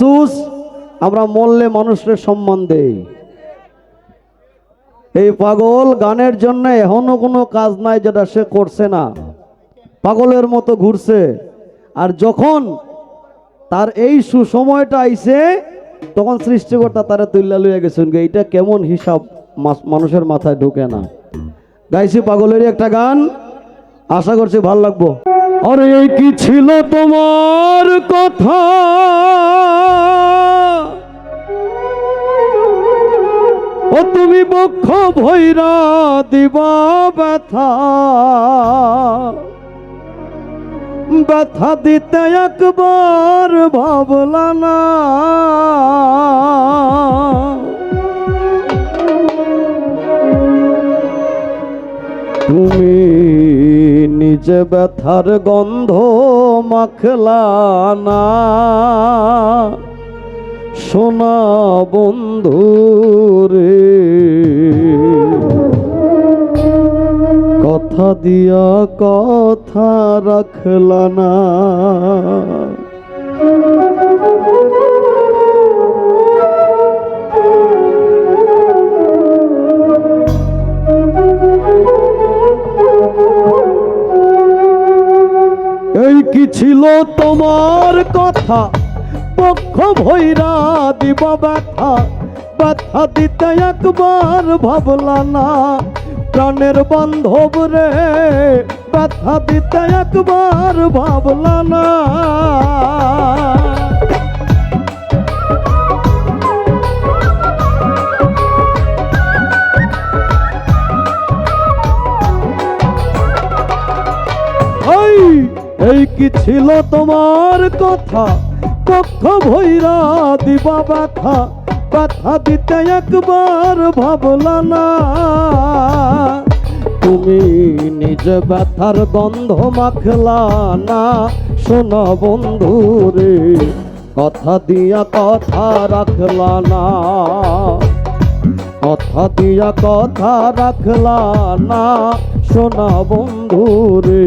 আফসুস, আমরা মরলে মানুষের সম্মান দেই। এই পাগল গানের জন্য এখনও কোনো কাজ নাই যেটা সে করছে না। পাগলের মতো ঘুরছে। আর যখন তার এই সুসময়টা আইছে, তখন সৃষ্টিকর্তা তারা তুল্লা লইয়া গেছেন এইটা কেমন হিসাব মানুষের মাথায় ঢুকে না। গাইছি পাগলেরই একটা গান, আশা করছি ভালো লাগবো। আরে এই কি ছিল তোমার কথা? বক্ষ ভৈরা দিবা ব্যথা। ব্যথা দিতে একবার ভাবলা না। তুমি নিজে ব্যথার গন্ধ মাখলা না। সোনা বন্ধু রে কথা দিয়া কথা রাখলা না। এই কি ছিল তোমার কথা? পক্ষ ভৈরা দিব ব্যথা। ব্যথা দিতে একবার ভাবলা না। প্রাণের বান্ধব রে, ব্যথা দিতে একবার ভাবলা না। এই এই কি ছিল তোমার কথা? পক্ষ ভৈরা দিবা ব্যথা ব্যথা দিতে একবার ভাবলা না। তুমি নিজ ব্যথার গন্ধ মাখলা না। শোনো বন্ধু রে, কথা দিয়া কথা রাখলা না। কথা দিয়া কথা রাখলা না। সোনা বন্ধু রে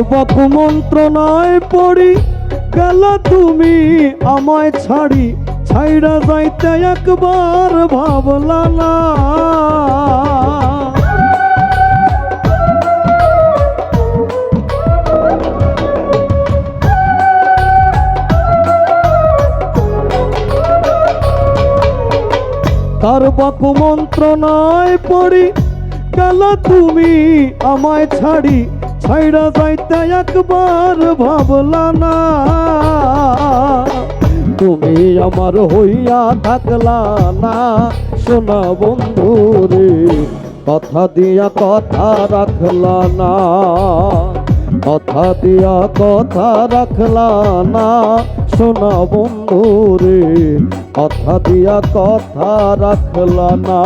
কারবাক মন্ত্রণায় পড়ি, গেল তুমি আমায় ছাড়ি, ছাইড়া যাইতে একবার ভাবলা না। তার বাকু মন্ত্রণায় পড়ি, গেল তুমি আমায় ছাড়ি ছাইড়া যাইতে একবার ভাবলা না। তুমি আমার হইয়া থাকলা না। শোনা বন্ধু রে, কথা দিয়া কথা রাখলা না। কথা দিয়া কথা রাখলা না। শোনা বন্ধু রে, কথা দিয়া কথা রাখলা না।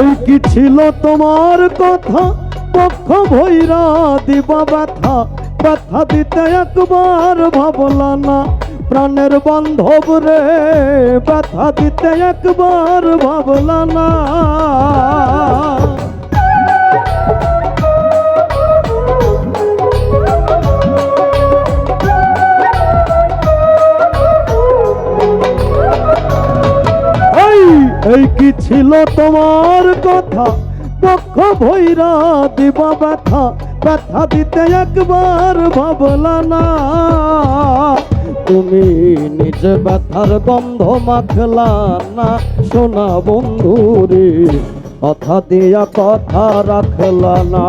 এই কি ছিল তোমার কথা? পক্ষ ভৈরা দিবা ব্যথা। ব্যথা দিতে একবার ভাবলা না। প্রাণের বান্ধব রে, ব্যথা দিতে একবার ভাবলা না। এই কি ছিল তোমার কথা? পক্ষ ভৈরা দিবা ব্যথা। ব্যথা দিতে একবার ভাবলা না। তুমি নিজ ব্যথার গন্ধ মাখলা না। সোনা বন্ধুরে, কথা দিয়া কথা রাখলা না।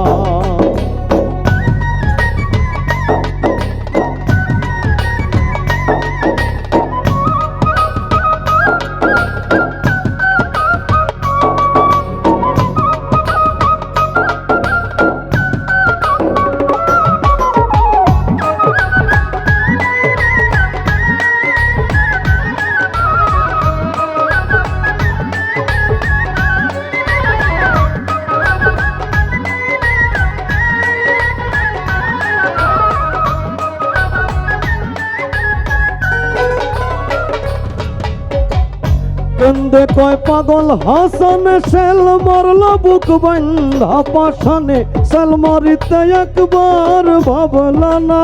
কেন্দে কয়, পাগল হাসন, সেল মরল বুক বন্ধা পাশানে সেল মরিতে একবার ভাবলা না।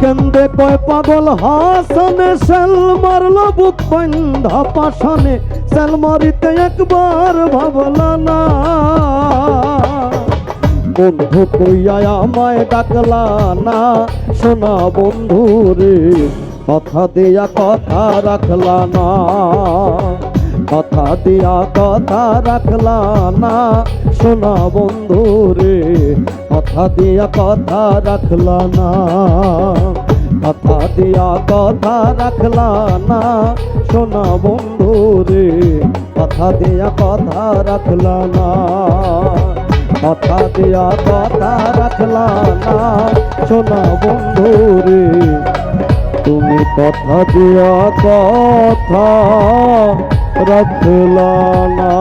কেন্দে কয়, পাগল হাসনে, সেল মারল বুক বন্ধা পাশানে সেল মারিতে একবার ভাবলা না। বন্ধু কইয়া আমায় ডাকলা না। সোনা বন্ধু রে কথা দিয়া কথা রাখলা না। কথা দিয়া কথা রাখলা না। সোনা বন্ধু রে কথা দিয়া কথা রাখলা না। কথা দিয়া কথা রাখলা না। সোনা বন্ধু রে কথা দিয়া কথা রাখলা না। কথা দিয়া কথা রাখলা না সোনা বন্ধু রে। তুমি কথা দিয়া কথা রাখলা না।